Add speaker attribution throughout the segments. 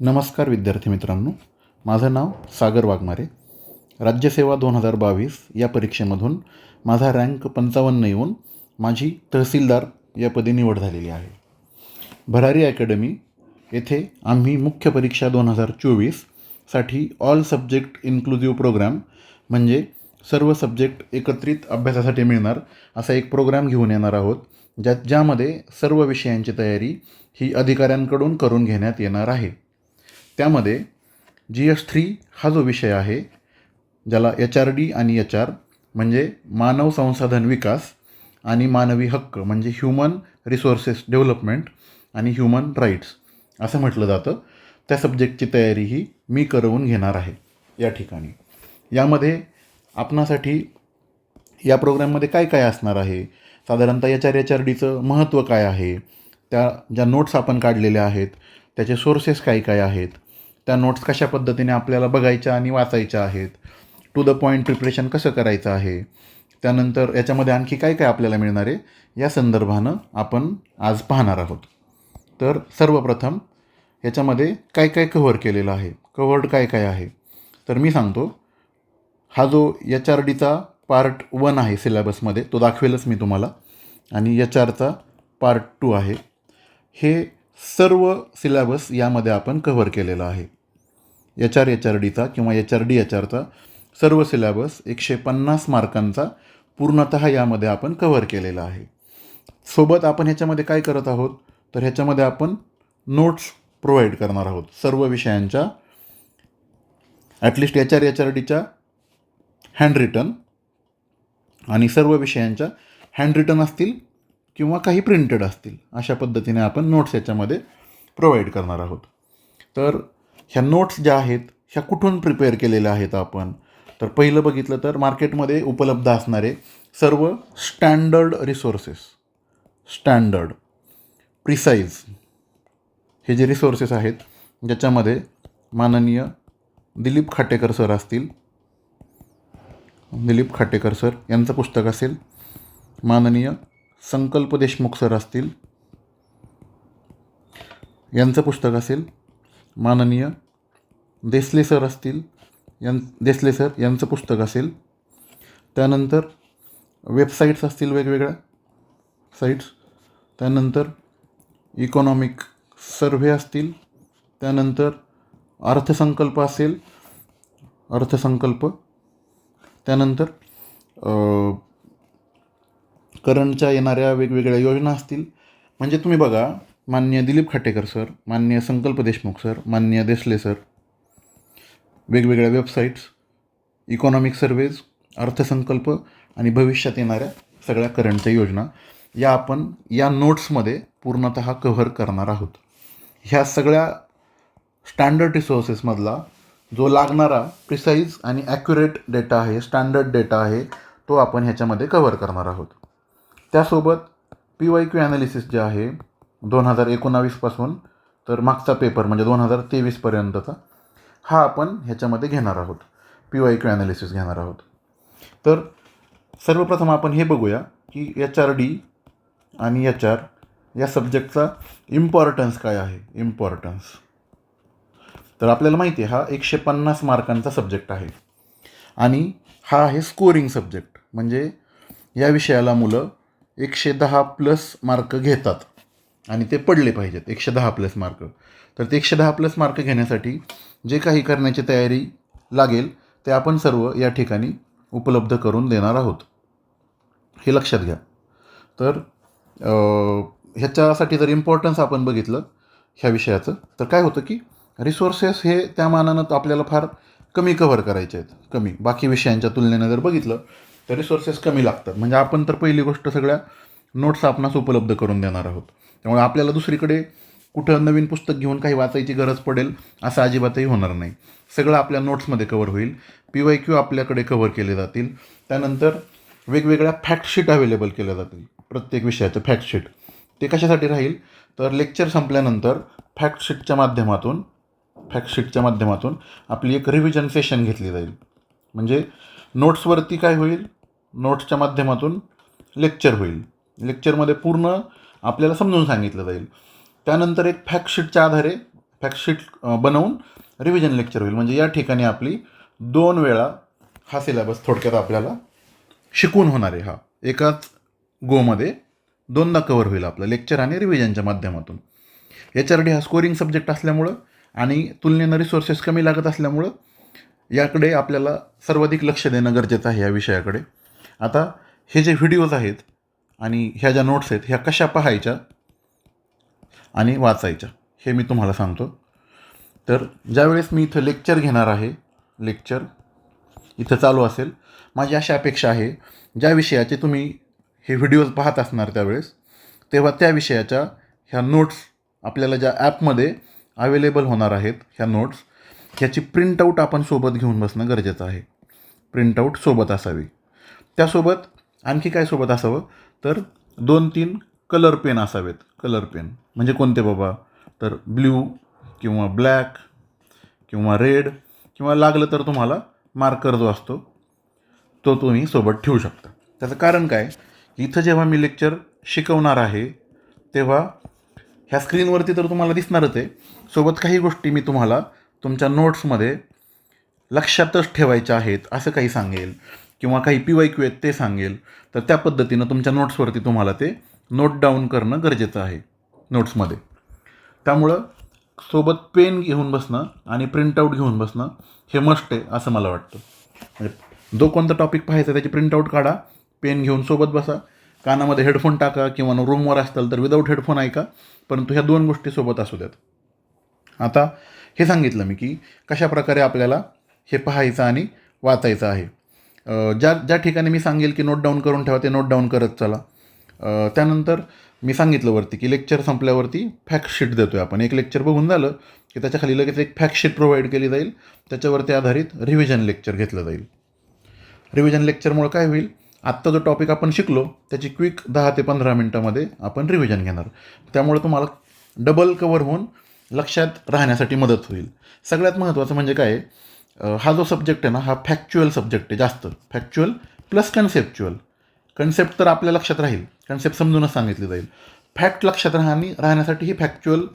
Speaker 1: नमस्कार विद्यार्थी मित्रांनो. माझं नाव सागर वाघमारे. राज्यसेवा दोन हजार बावीस या परीक्षेमधून माझा रँक पंचावन्न येऊन माझी तहसीलदार या पदी निवड झालेली आहे. भरारी अकॅडमी येथे आम्ही मुख्य परीक्षा दोन हजार चोवीससाठी ऑल सब्जेक्ट इन्क्लुझिव्ह प्रोग्राम म्हणजे सर्व सब्जेक्ट एकत्रित अभ्यासासाठी मिळणार असा एक प्रोग्राम घेऊन येणार आहोत ज्यात ज्यामध्ये सर्व विषयांची तयारी ही अधिकाऱ्यांकडून करून घेण्यात येणार आहे. त्यामध्ये जी एस थ्री हा जो विषय आहे ज्याला एच आर डी आणि एच आर म्हणजे मानव संसाधन विकास आणि मानवी हक्क म्हणजे ह्युमन रिसोर्सेस डेव्हलपमेंट आणि ह्युमन राईट्स असं म्हटलं जातं. त्या सब्जेक्टची तयारी ही मी करवून घेणार आहे या ठिकाणी. यामध्ये आपणासाठी या प्रोग्राममध्ये काय काय असणार आहे? साधारणतः एच आर एच आर डीचं महत्त्व काय आहे? त्या ज्या नोट्स आपण काढलेल्या आहेत त्याचे सोर्सेस काय काय आहेत? त्या नोट्स कशा पद्धतीने आपल्याला बघायच्या आणि वाचायच्या आहेत? टू द पॉईंट प्रिपरेशन कसं करायचं आहे? त्यानंतर याच्यामध्ये आणखी काय काय आपल्याला मिळणार आहे? या संदर्भानं आपण आज पाहणार आहोत. तर सर्वप्रथम याच्यामध्ये काय काय कव्हर केलेलं आहे? कव्हर्ड काय काय आहे? तर मी सांगतो. हा जो एच आर डीचा पार्ट वन आहे सिलेबसमध्ये तो दाखवेलच मी तुम्हाला. आणि एच आरचा पार्ट टू आहे. हे सर्व सिलेबस यामध्ये आपण कव्हर केलेलं आहे. एच आर एच आर डीचा किंवा एच आर डी एच आरचा सर्व सिलॅबस एकशे पन्नास मार्कांचा पूर्णतः यामध्ये आपण कव्हर केलेला आहे. सोबत आपण ह्याच्यामध्ये काय करत आहोत? तर ह्याच्यामध्ये आपण नोट्स प्रोव्हाइड करणार आहोत. सर्व विषयांच्या at least H R H R डीच्या हँड रिटन आणि सर्व विषयांच्या हँड रिटन असतील किंवा काही प्रिंटेड असतील अशा पद्धतीने आपण नोट्स याच्यामध्ये प्रोव्हाइड करणार आहोत. तर ह्या नोट्स ज्या आहेत ह्या कुठून प्रिपेअर केलेल्या आहेत आपण? तर पहिलं बघितलं तर मार्केटमध्ये उपलब्ध असणारे सर्व स्टँडर्ड रिसोर्सेस स्टँडर्ड प्रिसाईज हे जे रिसोर्सेस आहेत ज्याच्यामध्ये माननीय दिलीप खाटेकर सर असतील दिलीप खाटेकर सर यांचं पुस्तक असेल माननीय संकल्प देशमुख सर असतील यांचं पुस्तक असेल माननीय देसले सर असतील यां देसले सर यांचं पुस्तक असेल. त्यानंतर वेबसाईट्स असतील वेगवेगळ्या साईट्स त्यानंतर इकॉनॉमिक सर्व्हे असतील. त्यानंतर अर्थसंकल्प असेल. अर्थसंकल्प. त्यानंतर करंटच्या येणाऱ्या वेगवेगळ्या योजना असतील. म्हणजे तुम्ही बघा मान्य दिलीप खाटेकर सर मान्य संकल्प देशमुख सर मान्य देसले सर. वेगवेगळ्या वेबसाईट्स इकॉनॉमिक सर्वेज अर्थसंकल्प आणि भविष्यात येणाऱ्या सगळ्या करंटच्या योजना या आपण या नोट्समध्ये पूर्णतः कव्हर करणार आहोत. ह्या सगळ्या स्टँडर्ड रिसोर्सेसमधला जो लागणारा प्रिसाईज आणि ॲक्युरेट डेटा आहे स्टँडर्ड डेटा आहे तो आपण ह्याच्यामध्ये कव्हर करणार आहोत. त्यासोबत पी वाय क्यू ॲनालिसिस जे आहे दोन हजार एकोणावीसपासून तर मागचा पेपर म्हणजे दोन हजार तेवीसपर्यंतचा हा आपण ह्याच्यामध्ये घेणार आहोत. पी वाय क्यू ॲनालिसिस घेणार आहोत. तर सर्वप्रथम आपण हे बघूया की एच आर डी आणि एच आर या सब्जेक्टचा इम्पॉर्टन्स काय आहे? इम्पॉर्टन्स तर आपल्याला माहिती आहे हा एकशे पन्नास मार्कांचा सब्जेक्ट आहे. आणि हा आहे स्कोरिंग सब्जेक्ट म्हणजे या विषयाला मुलं एकशे दहा प्लस मार्क घेतात. आणि ते पडले पाहिजेत एकशे दहा प्लस मार्क तर ते एकशे दहा प्लस मार्क घेण्यासाठी जे काही करण्याची तयारी लागेल ते आपण सर्व या ठिकाणी उपलब्ध करून देणार आहोत. हे लक्षात घ्या. तर ह्याच्यासाठी जर इम्पॉर्टन्स आपण बघितलं ह्या विषयाचं तर काय होतं की रिसोर्सेस हे त्या मानानं आपल्याला फार कमी कव्हर करायचे आहेत. कमी. बाकी विषयांच्या तुलनेनं जर बघितलं तर रिसोर्सेस कमी लागतात. म्हणजे आपण तर पहिली गोष्ट सगळ्या नोट्स आपणास उपलब्ध करून देणार आहोत. त्यामुळे आपल्याला दुसरीकडे कुठं नवीन पुस्तक घेऊन काही वाचायची गरज पडेल असं अजिबातही होणार नाही. सगळं आपल्या नोट्समध्ये कवर होईल. पी वाय क्यू आपल्याकडे कव्हर केले जातील. त्यानंतर वेगवेगळ्या फॅक्टशीट अवेलेबल केल्या जातील. प्रत्येक विषयाचं फॅक्टशीट ते कशासाठी राहील? तर लेक्चर संपल्यानंतर फॅक्टशीटच्या माध्यमातून फॅक्टशीटच्या माध्यमातून आपली एक रिव्हिजन सेशन घेतली जाईल. म्हणजे नोट्सवरती काय होईल? नोट्सच्या माध्यमातून लेक्चर होईल. लेक्चरमध्ये पूर्ण आपल्याला समजून सांगितलं जाईल. त्यानंतर एक फॅक्टशीटच्या आधारे फॅक्टशीट बनवून रिव्हिजन लेक्चर होईल. म्हणजे या ठिकाणी आपली दोन वेळा हा सिलेबस थोडक्यात आपल्याला शिकून होणार आहे हा. एकाच गोमध्ये दोनदा कवर होईल आपलं लेक्चर आणि रिव्हिजनच्या माध्यमातून. एच आर डी हा स्कोरिंग सब्जेक्ट असल्यामुळं आणि तुलनेनं रिसोर्सेस कमी लागत असल्यामुळं याकडे आपल्याला सर्वाधिक लक्ष देणं गरजेचं आहे या विषयाकडे. आता हे जे व्हिडिओज आहेत आणि ह्या ज्या नोट्स आहेत ह्या कशा पाहायच्या आणि वाचायच्या हे मी तुम्हाला सांगतो. तर ज्यावेळेस मी इथं लेक्चर घेणार आहे लेक्चर इथं चालू असेल माझी अशी अपेक्षा आहे ज्या विषयाचे तुम्ही हे व्हिडिओज पाहत असणार त्यावेळेस तेव्हा त्या विषयाच्या ह्या नोट्स आपल्याला ज्या ॲपमध्ये अवेलेबल होणार आहेत ह्या नोट्स ह्याची प्रिंटआउट आपण सोबत घेऊन बसणं गरजेचं आहे. प्रिंटआउट सोबत असावी. त्यासोबत आणखी काय सोबत असावं? तर दोन तीन कलर पेन असावेत. कलर पेन म्हणजे कोणते बाबा? तर ब्ल्यू किंवा ब्लॅक किंवा रेड किंवा लागलं तर तुम्हाला मार्कर जो असतो तो तुम्ही सोबत ठेवू शकता. त्याचं कारण काय? इथं जेव्हा मी लेक्चर शिकवणार आहे तेव्हा ह्या स्क्रीनवरती तर तुम्हाला दिसणारच आहे. सोबत काही गोष्टी मी तुम्हाला तुमच्या नोट्समध्ये लक्षातच ठेवायच्या आहेत असं काही सांगेल. किंवा काही पी वाय क्यू आहेत ते सांगेल. तर त्या पद्धतीनं तुमच्या नोट्सवरती तुम्हाला ते नोट डाऊन करणं गरजेचं आहे नोट्समध्ये. त्यामुळं सोबत पेन घेऊन बसणं आणि प्रिंटआउट घेऊन बसणं हे मस्ट आहे असं मला वाटतं. म्हणजे जो कोणता टॉपिक पाहायचा त्याची प्रिंटआउट काढा पेन घेऊन सोबत बसा. कानामध्ये हेडफोन टाका किंवा रूमवर असताल तर विदाऊट हेडफोन ऐका परंतु ह्या दोन गोष्टी सोबत असू द्यात. आता हे सांगितलं मी की कशा प्रकारे आपल्याला हे पाहायचं आणि वाचायचं आहे. ज्या ज्या ठिकाणी मी सांगेल की नोट डाऊन करून ठेवा ते नोट डाऊन करत चला. त्यानंतर मी सांगितलं वरती की लेक्चर संपल्यावरती फॅक्टशीट देतो आहे आपण. एक लेक्चर बघून झालं की त्याच्याखाली लगेच एक फॅक्टशीट प्रोव्हाइड केली जाईल. त्याच्यावरती आधारित रिव्हिजन लेक्चर घेतलं जाईल. रिव्हिजन लेक्चरमुळे काय होईल? आत्ता जो टॉपिक आपण शिकलो त्याची क्विक दहा ते पंधरा मिनटामध्ये आपण रिव्हिजन घेणार. त्यामुळे तुम्हाला डबल कवर होऊन लक्षात राहण्यासाठी मदत होईल. सगळ्यात महत्त्वाचं म्हणजे काय? आहे, हा जो सब्जेक्ट आहे ना हा फॅक्च्युअल सब्जेक्ट आहे जास्त. फॅक्च्युअल प्लस कन्सेप्च्युअल कन्सेप्ट तर आपल्या लक्षात राहील. कन्सेप्ट समजूनच सांगितली जाईल. फॅक्ट लक्षात राहणी राहण्यासाठी ही फॅक्च्युअल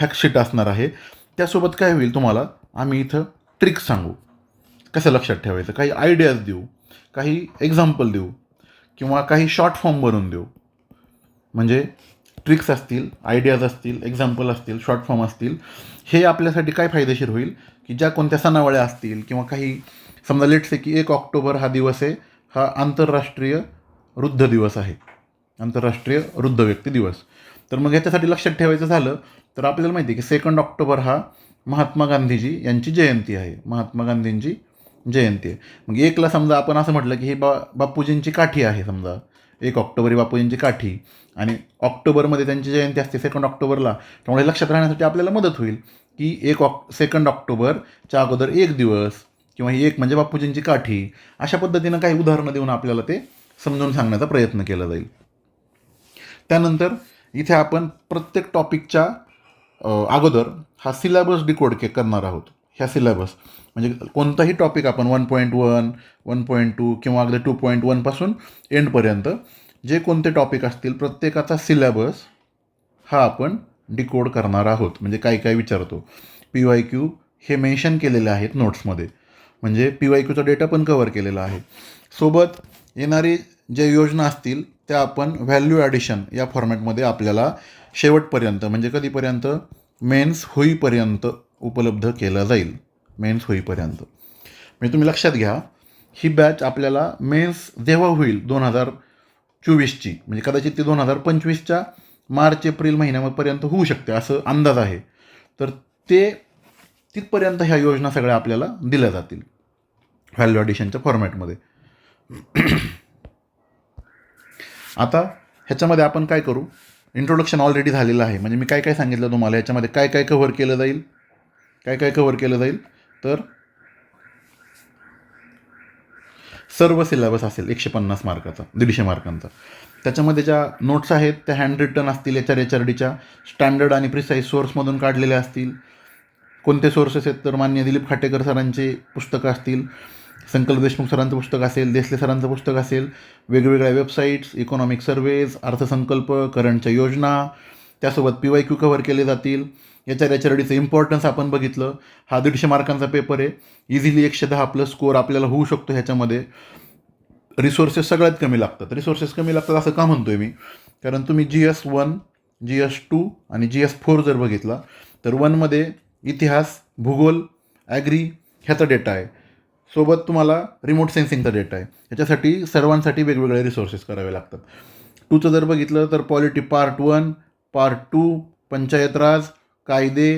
Speaker 1: फॅक्टशीट असणार आहे. त्यासोबत काय होईल तुम्हाला? आम्ही इथं ट्रिक्स सांगू. कसं लक्षात ठेवायचं? काही आयडियाज देऊ. काही एक्झाम्पल देऊ. किंवा काही शॉर्ट फॉर्म बनवून देऊ. म्हणजे ट्रिक्स असतील आयडियाज असतील एक्झाम्पल असतील शॉर्ट फॉर्म असतील हे आपल्यासाठी काय फायदेशीर होईल? की ज्या कोणत्या सणावळ्या असतील किंवा काही समजा लेट्स आहे की एक ऑक्टोबर हा दिवस आहे हा आंतरराष्ट्रीय वृद्ध दिवस आहे. आंतरराष्ट्रीय वृद्ध व्यक्ती दिवस. तर मग ह्याच्यासाठी लक्षात ठेवायचं झालं तर आपल्याला माहिती आहे की सेकंड ऑक्टोबर हा महात्मा गांधीजी यांची जयंती आहे. महात्मा गांधींची जयंती आहे. मग एकला समजा आपण असं म्हटलं की ही बा बापूजींची काठी आहे समजा. एक ऑक्टोबर ही बापूजींची काठी आणि ऑक्टोबरमध्ये त्यांची जयंती असते सेकंड ऑक्टोबरला. त्यामुळे लक्षात राहण्यासाठी आपल्याला मदत होईल की एक ऑक सेकंड ऑक्टोबरच्या अगोदर एक दिवस किंवा ही एक म्हणजे बापूजींची काठी अशा पद्धतीनं काही उदाहरणं देऊन आपल्याला ते समजून सांगण्याचा प्रयत्न केला जाईल. त्यानंतर इथे आपण प्रत्येक टॉपिकच्या अगोदर हा सिलेबस डिकोड के करणार आहोत. ह्या सिलेबस म्हणजे कोणताही टॉपिक आपण one point one one point two किंवा अगदी टू पॉईंट वनपासून एंडपर्यंत जे कोणते टॉपिक असतील प्रत्येकाचा सिलेबस हा आपण डिकोड करणार आहोत. म्हणजे काय काय विचारतो? पी वाय क्यू हे मेन्शन केलेले आहेत नोट्समध्ये म्हणजे पी वाय क्यूचा डेटा पण कवर केलेला आहे. सोबत येणारी ज्या योजना असतील त्या आपण व्हॅल्यू ॲडिशन या फॉर्मॅटमध्ये आपल्याला शेवटपर्यंत म्हणजे कधीपर्यंत? मेन्स होईपर्यंत उपलब्ध केला जाईल मेन्स होईपर्यंत. म्हणजे तुम्ही लक्षात घ्या ही बॅच आपल्याला मेन्स जेव्हा होईल दोन हजार चोवीसची म्हणजे कदाचित ती दोन हजार पंचवीसच्या मार्च एप्रिल महिन्यापर्यंत होऊ शकते असं अंदाज आहे. तर ते तिथपर्यंत ह्या योजना सगळ्या आपल्याला दिल्या जातील व्हॅल्यू ॲडिशनच्या फॉर्मॅटमध्ये आता ह्याच्यामध्ये आपण काय करू? इंट्रोडक्शन ऑलरेडी झालेलं आहे. म्हणजे मी काय काय सांगितलं तुम्हाला? ह्याच्यामध्ये काय काय कव्हर केलं जाईल? काय काय कव्हर केलं जाईल? तर सर्व सिलेबस असेल एकशे पन्नास मार्काचा दीडशे मार्कांचा. त्याच्यामध्ये ज्या नोट्स आहेत त्या हँड रिटन असतील एच आर एच आर डीच्या स्टँडर्ड आणि प्रिसाईज सोर्समधून काढलेल्या असतील. कोणते सोर्सेस आहेत तर मान्य दिलीप खाटेकर सरांचे पुस्तकं असतील संकल्प देशमुख सरांचं पुस्तक असेल देसले सरांचं पुस्तक असेल वेगवेगळ्या वेबसाईट्स इकॉनॉमिक सर्वेज अर्थसंकल्प करंटच्या योजना त्यासोबत पी वाय क्यू कव्हर केले जातील. याच्या एच इम्पॉर्टन्स आपण बघितलं. हा दीडशे मार्कांचा पेपर आहे. इझिली एकशे दहा प्लस स्कोअर आपल्याला होऊ शकतो ह्याच्यामध्ये. रिसोर्सेस सगळ्यात कमी लागतात. रिसोर्सेस कमी लागतात असं का म्हणतो आहे मी? कारण तुम्ही G S one G S two आणि जी एस फोर जर बघितला तर वनमध्ये इतिहास भूगोल ॲग्री ह्याचा डेटा आहे. सोबत तुम्हाला रिमोट सेन्सिंगचा डेटा आहे. ह्याच्यासाठी सर्वांसाठी वेगवेगळे रिसोर्सेस करावे लागतात. टूचं जर बघितलं तर polity part one part two panchayat raj कायदे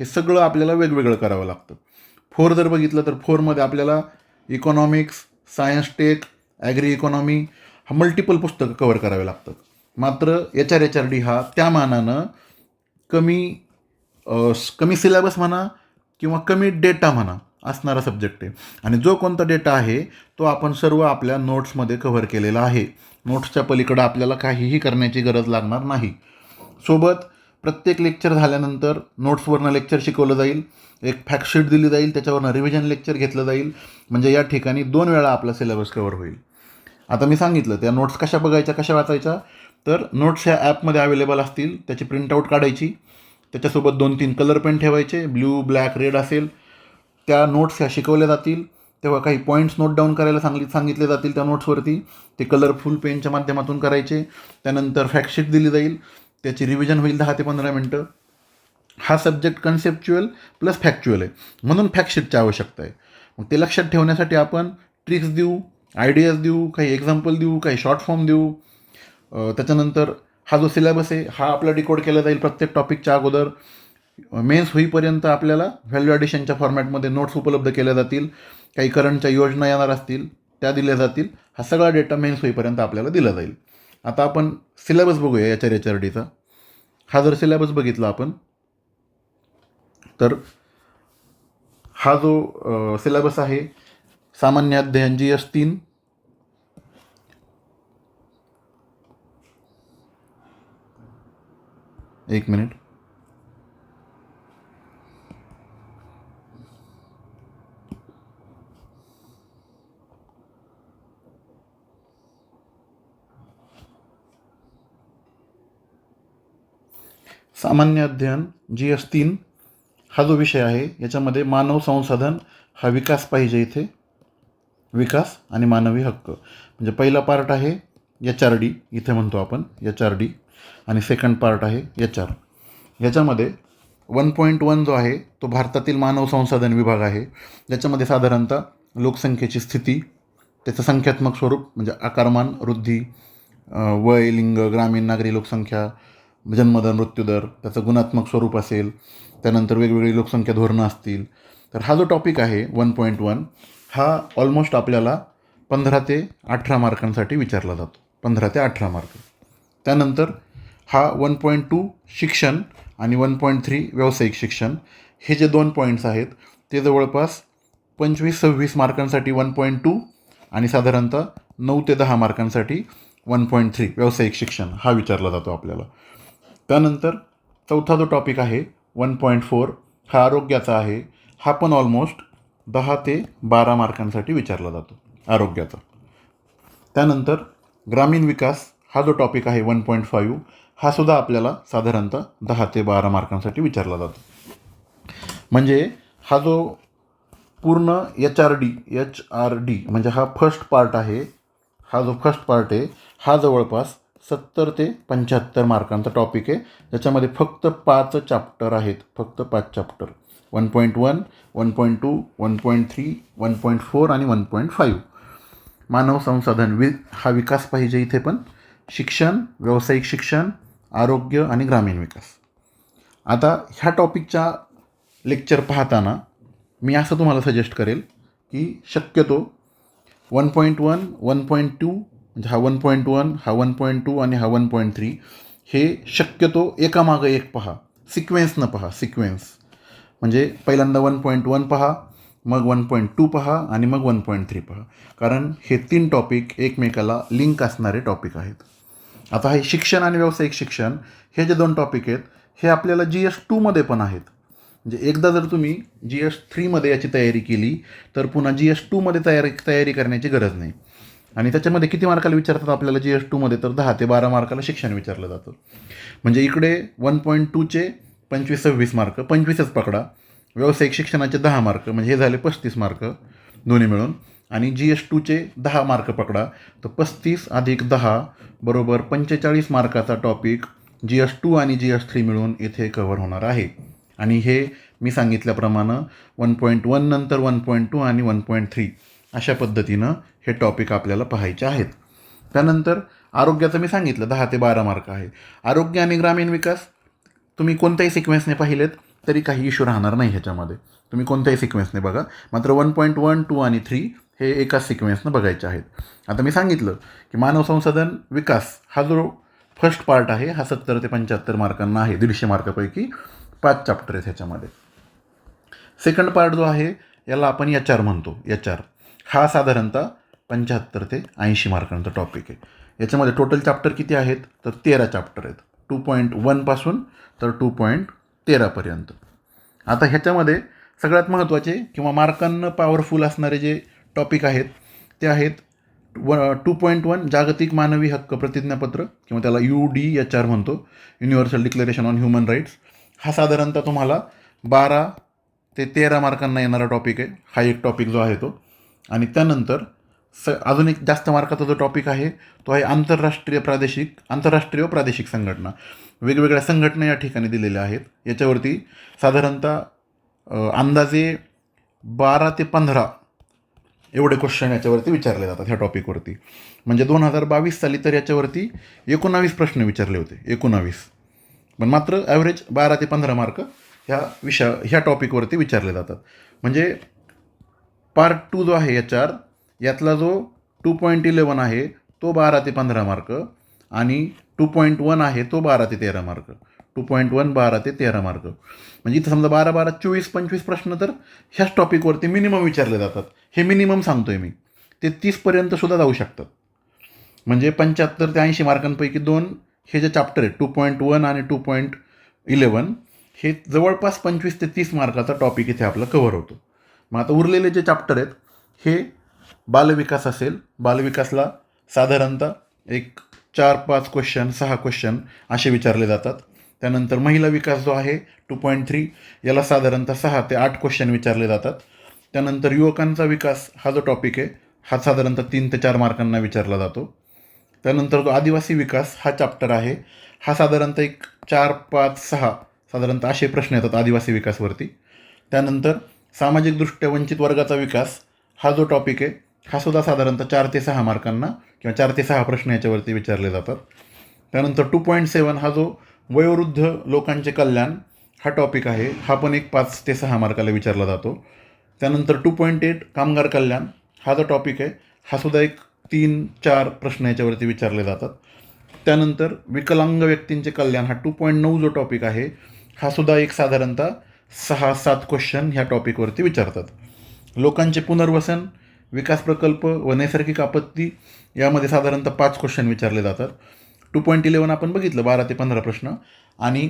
Speaker 1: हे सगळं आपल्याला वेगवेगळं करावं लागतं. फोर जर बघितलं तर फोरमध्ये आपल्याला economics science tech agri economy हा मल्टिपल पुस्तकं कवर करावे लागतात. मात्र H R H R D हा त्या मानानं कमी कमी सिलेबस म्हणा किंवा कमी डेटा म्हणा असणारा सब्जेक्ट आहे. आणि जो कोणता डेटा आहे तो आपण सर्व आपल्या नोट्समध्ये कव्हर केलेला आहे. नोट्सच्या पलीकडं आपल्याला काहीही करण्याची गरज लागणार नाही. सोबत प्रत्येक लेक्चर झाल्यानंतर नोट्सवरनं लेक्चर शिकवलं जाईल. एक फॅक्टशीट दिली जाईल. त्याच्यावरनं रिव्हिजन लेक्चर घेतलं जाईल. म्हणजे या ठिकाणी दोन वेळा आपला सिलेबस कव्हर होईल. आता मी सांगितलं त्या नोट्स कशा बघायच्या कशा वाचायच्या? तर नोट्स ह्या ॲपमध्ये अवेलेबल असतील. त्याची प्रिंटआउट काढायची. त्याच्यासोबत दोन तीन कलर पेन ठेवायचे. ब्ल्यू ब्लॅक रेड असेल. त्या नोट्स ह्या शिकवल्या जातील. तेव्हा काही पॉईंट्स नोट डाऊन करायला सांगली सांगितले जातील त्या नोट्सवरती ते कलरफुल पेनच्या माध्यमातून करायचे. त्यानंतर फॅक्टशीट दिली जाईल. त्याची रिव्हिजन होईल दहा ते पंधरा मिनटं. हा सब्जेक्ट कन्सेप्च्युअल प्लस फॅक्च्युअल आहे. म्हणून फॅक्टशीटची आवश्यकता आहे. मग ते लक्षात ठेवण्यासाठी आपण ट्रिक्स देऊ आयडियाज देऊ काही एक्झाम्पल देऊ काही शॉर्ट फॉर्म देऊ. त्याच्यानंतर हा जो सिलेबस आहे हा आपला डिकोड केला जाईल प्रत्येक टॉपिकच्या अगोदर. मेन्स होईपर्यंत आपल्याला व्हॅल्यू ॲडिशनच्या फॉर्मॅटमध्ये नोट्स उपलब्ध केल्या जातील. काही करंटच्या योजना येणार असतील त्या दिल्या जातील. हा सगळा डेटा मेन्स होईपर्यंत आपल्याला दिला जाईल. आता आपण सिलेबस बघूया एच आर एच आर डीचा हा जर सिलेबस बघितला आपण तर हा जो सिलेबस आहे सामान्य अध्ययन जी एस तीन एक मिनिट. सामान्य अध्ययन जी एस तीन हा जो विषय आहे याच्यामध्ये मानव संसाधन हा विकास पाहिजे इथे. विकास आणि मानवी हक्क. म्हणजे पहिला पार्ट आहे एच आर डी इथे म्हणतो आपण एच आर डी आणि सेकंड पार्ट आहे एच आर याच्यामध्ये वन पॉईंट वन जो आहे तो भारतातील मानव संसाधन विभाग आहे. ज्याच्यामध्ये साधारणतः लोकसंख्येची स्थिती त्याचं संख्यात्मक स्वरूप म्हणजे आकारमान वृद्धी वय लिंग ग्रामीण नागरी लोकसंख्या जन्मदर मृत्यूदर त्याचं गुणात्मक स्वरूप असेल त्यानंतर वेगवेगळी लोकसंख्या धोरणं असतील. तर हा जो टॉपिक आहे वन पॉईंट वन हा ऑलमोस्ट आपल्याला पंधरा ते अठरा मार्कांसाठी विचारला जातो. पंधरा ते अठरा मार्क. त्यानंतर हा वन पॉईंट टू शिक्षण आणि वन पॉईंट थ्री व्यावसायिक शिक्षण हे जे दोन पॉईंट्स आहेत ते जवळपास पंचवीस सव्वीस मार्कांसाठी वन पॉईंट टू आणि साधारणतः नऊ ते दहा मार्कांसाठी वन पॉईंट थ्री व्यावसायिक शिक्षण हा विचारला जातो आपल्याला. त्यानंतर चौथा जो टॉपिक आहे वन पॉईंट फोर हा आरोग्याचा आहे हा पण ऑलमोस्ट दहा ते बारा मार्कांसाठी विचारला जातो आरोग्याचा. त्यानंतर ग्रामीण विकास हा जो टॉपिक आहे वन पॉईंट फाईव्ह हा सुद्धा आपल्याला साधारणतः दहा ते बारा मार्कांसाठी विचारला जातो. म्हणजे हा जो पूर्ण H R D H R D म्हणजे हा फर्स्ट पार्ट आहे हा जो फर्स्ट पार्ट आहे हा जवळपास सत्तर ते पंच्याहत्तर मार्कांचा टॉपिक आहे. ज्याच्यामध्ये फक्त पाच चॅप्टर आहेत. फक्त पाच chapter one point one one point two one point three one point four आणि वन पॉईंट फाईव्ह मानव संसाधन वि हा विकास पाहिजे इथे पण. शिक्षण व्यावसायिक शिक्षण आरोग्य आणि ग्रामीण विकास. आता ह्या टॉपिकच्या लेक्चर पाहताना मी असं तुम्हाला सजेस्ट करेल की शक्यतो one point one one point two म्हणजे हा वन पॉईंट वन हा वन पॉईंट टू आणि हा वन पॉईंट थ्री हे शक्यतो एकामागं एक पहा. सिक्वेन्सनं पहा सिक्वेन्स म्हणजे पहिल्यांदा वन पॉईंट वन पहा मग वन पॉईंट टू पहा आणि मग वन पॉईंट थ्री पहा. कारण हे तीन टॉपिक एकमेकाला लिंक असणारे टॉपिक आहेत. आता हे शिक्षण आणि व्यावसायिक शिक्षण हे जे दोन टॉपिक आहेत हे आपल्याला जी एस टूमध्ये पण आहेत. म्हणजे एकदा जर तुम्ही जी एस थ्रीमध्ये याची तयारी केली तर पुन्हा जी एस टूमध्ये तयारी तयारी करण्याची गरज नाही. आणि त्याच्यामध्ये किती मार्काला विचारतात आपल्याला? जी एस टूमध्ये तर दहा ते बारा मार्काला शिक्षण विचारलं जातं. म्हणजे इकडे वन पॉईंट टूचे पंचवीस सव्वीस मार्क पंचवीसच पकडा. व्यावसायिक शिक्षणाचे दहा मार्क म्हणजे हे झाले पस्तीस मार्क दोन्ही मिळून. आणि जी एस टूचे दहा मार्क पकडा तर पस्तीस अधिक दहा बरोबर पंचेचाळीस मार्काचा टॉपिक जी एस टू आणि जी एस थ्री मिळून इथे कव्हर होणार आहे. आणि हे मी सांगितल्याप्रमाणे वन पॉईंट वन नंतर वन पॉईंट टू आणि वन पॉईंट थ्री अशा पद्धतीनं हे टॉपिक आपल्याला पाहायचे आहेत. त्यानंतर आरोग्याचं मी सांगितलं दहा ते बारा मार्क आहे. आरोग्य आणि ग्रामीण विकास तुम्ही कोणत्याही सिक्वेन्सने पाहिलेत तरी काही इश्यू राहणार नाही ह्याच्यामध्ये. तुम्ही कोणत्याही सिक्वेन्सने बघा. मात्र वन पॉईंट वन टू आणि थ्री हे एकाच सिक्वेन्सनं बघायचे आहेत. आता मी सांगितलं की मानव संसाधन विकास हा जो फर्स्ट पार्ट आहे हा सत्तर ते पंच्याहत्तर मार्कांना आहे दीडशे मार्कापैकी पाच चॅप्टर आहेत ह्याच्यामध्ये. सेकंड पार्ट जो आहे याला आपण एच आर म्हणतो एच आर हा साधारणतः पंच्याहत्तर ते ऐंशी मार्कांचा टॉपिक आहे. याच्यामध्ये टोटल चॅप्टर किती आहेत? तर तेरा चॅप्टर आहेत. टू पॉईंट वनपासून तर टू पॉईंट तेरापर्यंत आता ह्याच्यामध्ये सगळ्यात महत्त्वाचे किंवा मार्कांना पॉवरफुल असणारे जे टॉपिक आहेत ते आहेत व टू पॉईंट वन जागतिक मानवी हक्क प्रतिज्ञापत्र किंवा त्याला यू डी एच आर म्हणतो universal declaration on human rights हा साधारणतः तुम्हाला बारा ते तेरा मार्कांना येणारा टॉपिक आहे. हा एक टॉपिक जो आहे तो. आणि त्यानंतर स अजून एक जास्त मार्काचा जो टॉपिक आहे तो आहे आंतरराष्ट्रीय प्रादेशिक आंतरराष्ट्रीय व प्रादेशिक संघटना. वेगवेगळ्या संघटना या ठिकाणी दिलेल्या आहेत. याच्यावरती साधारणतः अंदाजे बारा ते पंधरा एवढे क्वेश्चन याच्यावरती विचारले जातात ह्या टॉपिकवरती म्हणजे दोन हजार बावीस साली तर याच्यावरती एकोणावीस प्रश्न विचारले होते. एकोणावीस. पण मात्र ॲव्हरेज बारा ते पंधरा मार्क ह्या विषया ह्या टॉपिकवरती विचारले जातात. म्हणजे पार्ट टू जो आहे याच्यावर यातला जो टू पॉईंट इलेवन आहे तो बारा ते पंधरा मार्क. आणि टू पॉईंट वन आहे तो बारा ते तेरा मार्क. टू पॉईंट वन बारा ते तेरा मार्क. म्हणजे इथं समजा बारा बारा चोवीस पंचवीस प्रश्न तर ह्याच टॉपिकवरती मिनिमम विचारले जातात. हे मिनिमम सांगतो आहे मी. ते तीसपर्यंत सुद्धा जाऊ शकतात. म्हणजे पंच्याहत्तर ते ऐंशी मार्कांपैकी दोन हे जे चॅप्टर आहेत टू पॉईंट वन आणि टू पॉईंट इलेवन हे जवळपास पंचवीस ते तीस मार्काचा टॉपिक इथे आपला कव्हर होतो. मग आता उरलेले जे चॅप्टर आहेत हे बालविकास असेल बालविकासला साधारणतः एक चार पाच क्वेश्चन सहा क्वेश्चन असे विचारले जातात. त्यानंतर महिला विकास जो आहे टू पॉईंट थ्री याला साधारणतः सहा ते आठ क्वेश्चन विचारले जातात. त्यानंतर युवकांचा विकास हा जो टॉपिक आहे हा साधारणतः तीन ते चार मार्कांना विचारला जातो. त्यानंतर जो आदिवासी विकास हा चॅप्टर आहे हा साधारणतः एक चार पाच सहा साधारणतः असे प्रश्न येतात आदिवासी विकासवरती. त्यानंतर सामाजिकदृष्ट्या वंचित वर्गाचा विकास हा जो टॉपिक आहे हा सुद्धा साधारणतः चार ते सहा मार्कांना किंवा चार ते सहा प्रश्न याच्यावरती विचारले जातात. त्यानंतर टू पॉईंट सेवन हा जो वयोवृद्ध लोकांचे कल्याण हा टॉपिक आहे. हा पण एक पाच ते सहा मार्काला विचारला जातो. त्यानंतर टू पॉईंट एट कामगार कल्याण हा जो टॉपिक आहे हा सुद्धा एक तीन चार प्रश्न याच्यावरती विचारले जातात. त्यानंतर विकलांग व्यक्तींचे कल्याण हा टू पॉईंट नऊ जो टॉपिक आहे हा सुद्धा एक साधारणतः सहा सात क्वेश्चन ह्या टॉपिकवरती विचारतात. लोकांचे पुनर्वसन विकास प्रकल्प व नैसर्गिक आपत्ती यामध्ये साधारणतः पाच क्वेश्चन विचारले जातात. टू पॉईंट इलेवन आपण बघितलं बारा ते पंधरा प्रश्न. आणि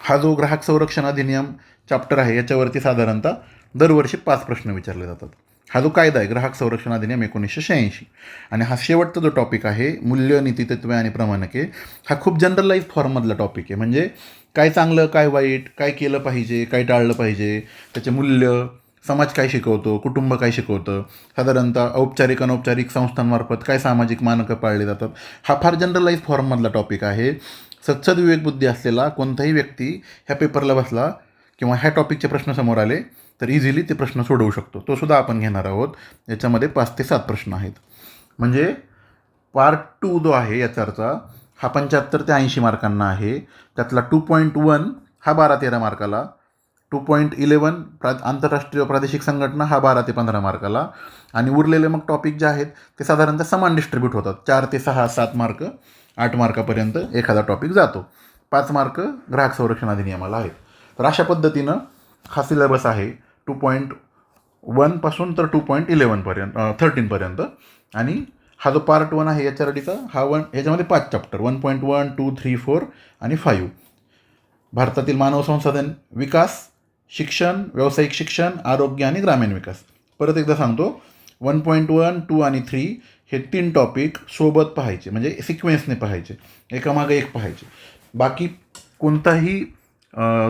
Speaker 1: हा जो ग्राहक संरक्षण अधिनियम चॅप्टर आहे याच्यावरती साधारणतः दरवर्षी पाच प्रश्न विचारले जातात. हा जो कायदा आहे ग्राहक संरक्षण अधिनियम एकोणीसशे शहाऐंशी. आणि हा शेवटचा जो टॉपिक आहे मूल्य नीती तत्वे आणि प्रमाणके हा खूप जनरलाइज फॉर्ममधला टॉपिक आहे. म्हणजे काय चांगलं काय वाईट काय केलं पाहिजे काय टाळलं पाहिजे त्याचे मूल्य समाज काय शिकवतो कुटुंब काय शिकवतं साधारणतः औपचारिक अनौपचारिक संस्थांमार्फत काय सामाजिक मानकं पाळली जातात? हा फार जनरलाइज फॉर्ममधला टॉपिक आहे. सत्सद विवेकबुद्धी असलेला कोणताही व्यक्ती ह्या पेपरला बसला किंवा ह्या टॉपिकचे प्रश्न समोर आले तर इझिली ते प्रश्न सोडवू शकतो. तो सुद्धा आपण घेणार आहोत. याच्यामध्ये पाच ते सात प्रश्न आहेत. म्हणजे पार्ट टू जो आहे याचारचा हा पंच्याहत्तर ते ऐंशी मार्कांना आहे. त्यातला टू पॉईंट वन हा बारा तेरा मार्काला टू पॉईंट इलेवन प्रा आंतरराष्ट्रीय प्रादेशिक संघटना हा बारा ते पंधरा मार्काला. आणि उरलेले मग टॉपिक जे आहेत ते साधारणतः समान डिस्ट्रीब्यूट होतात. चार ते सहा सात मार्क आठ मार्कापर्यंत एखादा टॉपिक जातो. पाच मार्क ग्राहक संरक्षण अधिनियमाला आहेत. तर अशा पद्धतीनं हा सिलेबस आहे टू पॉईंट वनपासून तर टू पॉईंट इलेवनपर्यंत थर्टीनपर्यंत आणि हा जो पार्ट वन आहे एच आर डीचा हा वन याच्यामध्ये पाच chapter one point one two three four आणि फाईव्ह भारतातील मानव संसाधन विकास शिक्षण व्यावसायिक शिक्षण आरोग्य आणि ग्रामीण विकास. परत एकदा सांगतो वन पॉईंट वन टू आणि थ्री हे तीन टॉपिक सोबत पाहायचे म्हणजे सिक्वेन्सने पाहायचे एकामागे एक पाहायचे. बाकी कोणताही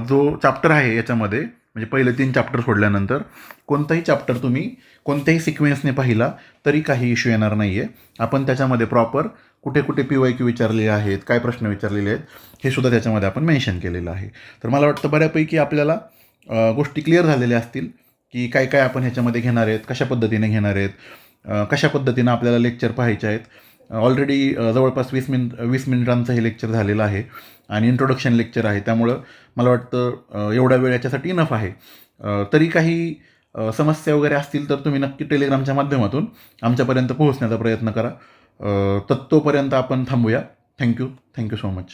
Speaker 1: जो चॅप्टर आहे याच्यामध्ये म्हणजे पहिले तीन चॅप्टर सोडल्यानंतर कोणताही चॅप्टर तुम्ही कोणत्याही सिक्वेन्सने पाहिला तरी काही इश्यू येणार नाही आहे आपण त्याच्यामध्ये प्रॉपर कुठे कुठे पी वाय क्यू विचारलेले आहेत काय प्रश्न विचारलेले आहेत हे सुद्धा त्याच्यामध्ये आपण मेन्शन केलेलं आहे. तर मला वाटतं बऱ्यापैकी आपल्याला गोष्टी क्लिअर झालेल्या असतील की काय काय आपण ह्याच्यामध्ये घेणार आहेत कशा पद्धतीने घेणार आहेत कशा पद्धतीनं आपल्याला लेक्चर पाहायचे आहेत. ऑलरेडी जवळपास वीस मिन वीस मिनिटांचं हे लेक्चर झालेलं आहे आणि इंट्रोडक्शन लेक्चर आहे. त्यामुळं मला वाटतं एवढा वेळ याच्यासाठी इनफ आहे. तरी काही समस्या वगैरे असतील तर तुम्ही नक्की टेलिग्रामच्या माध्यमातून आमच्यापर्यंत पोहोचण्याचा प्रयत्न करा. तत्तोपर्यंत आपण थांबूया. Thank you thank you so much